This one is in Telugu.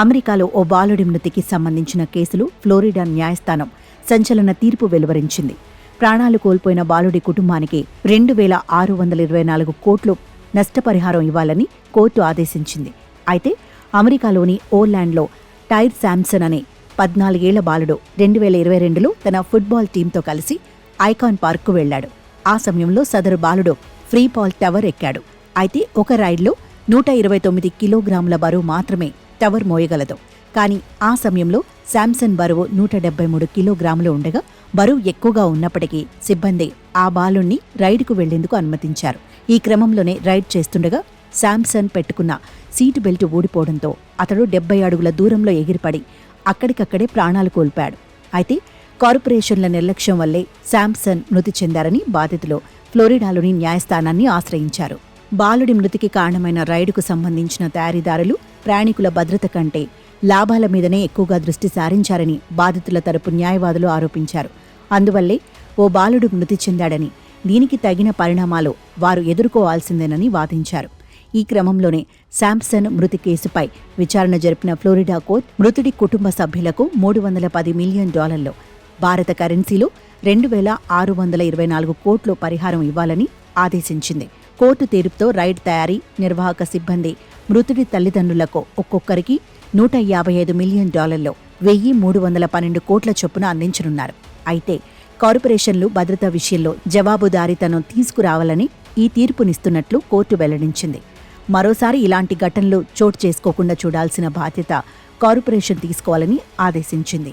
అమెరికాలో ఓ బాలుడి మృతికి సంబంధించిన కేసులు ఫ్లోరిడా న్యాయస్థానం సంచలన తీర్పు వెలువరించింది. ప్రాణాలు కోల్పోయిన బాలుడి కుటుంబానికి రెండు వేల ఆరు వందల ఇరవై నాలుగు కోట్లు నష్టపరిహారం ఇవ్వాలని కోర్టు ఆదేశించింది. అయితే అమెరికాలోని ఓర్లాండ్లో టైర్ శాంసన్ అనే పద్నాలుగేళ్ళ బాలుడు రెండు వేల ఇరవై రెండులో తన ఫుట్బాల్ టీంతో కలిసి ఐకాన్ పార్క్కు వెళ్ళాడు ఆ సమయంలో సదరు బాలుడు ఫ్రీ పాల్ టవర్ ఎక్కాడు. అయితే ఒక రైడ్లో నూట ఇరవై తొమ్మిది కిలోగ్రాముల బరువు మాత్రమే టవర్ మోయగలదు. కానీ ఆ సమయంలో శాంసన్ బరువు నూట డెబ్బై మూడు కిలోగ్రాములు ఉండగా బరువు ఎక్కువగా ఉన్నప్పటికీ సిబ్బంది ఆ బాలుణ్ణి రైడ్కు వెళ్ళేందుకు అనుమతించారు. ఈ క్రమంలోనే రైడ్ చేస్తుండగా శాంసన్ పెట్టుకున్న సీటు బెల్ట్ ఊడిపోవడంతో అతడు డెబ్బై అడుగుల దూరంలో ఎగిరిపడి అక్కడికక్కడే ప్రాణాలు కోల్పాడు అయితే కార్పొరేషన్ల నిర్లక్ష్యం వల్లే శాంసన్ మృతి చెందారని బాధితులు ఫ్లోరిడాలోని న్యాయస్థానాన్ని ఆశ్రయించారు. బాలుడి మృతికి కారణమైన రైడుకు సంబంధించిన తయారీదారులు ప్రయాణికుల భద్రత కంటే లాభాల మీదనే ఎక్కువగా దృష్టి సారించారని బాధితుల తరపు న్యాయవాదులు ఆరోపించారు. అందువల్లే ఓ బాలుడు మృతి చెందాడని దీనికి తగిన పరిణామాలు వారు ఎదుర్కోవాల్సిందేనని వాదించారు. ఈ క్రమంలోనే శాంసన్ మృతి కేసుపై విచారణ జరిపిన ఫ్లోరిడా కోర్టు మృతుడి కుటుంబ సభ్యులకు మూడు వందల పది మిలియన్ డాలర్లు భారత కరెన్సీలో రెండు వేల ఆరు వందల ఇరవై నాలుగు కోట్లు పరిహారం ఇవ్వాలని ఆదేశించింది. కోర్టు తీర్పుతో రైడ్ తయారీ నిర్వాహక సిబ్బంది మృతుడి తల్లిదండ్రులకు ఒక్కొక్కరికి నూట యాభై ఐదు మిలియన్ డాలర్లు వెయ్యి మూడు వందల పన్నెండు కోట్ల చొప్పున అందించనున్నారు. అయితే కార్పొరేషన్లు భద్రత విషయంలో జవాబుదారీతనం తీసుకురావాలని ఈ తీర్పునిస్తున్నట్లు కోర్టు వెల్లడించింది. మరోసారి ఇలాంటి ఘటనలు చోటు చేసుకోకుండా చూడాల్సిన బాధ్యత కార్పొరేషన్ తీసుకోవాలని ఆదేశించింది.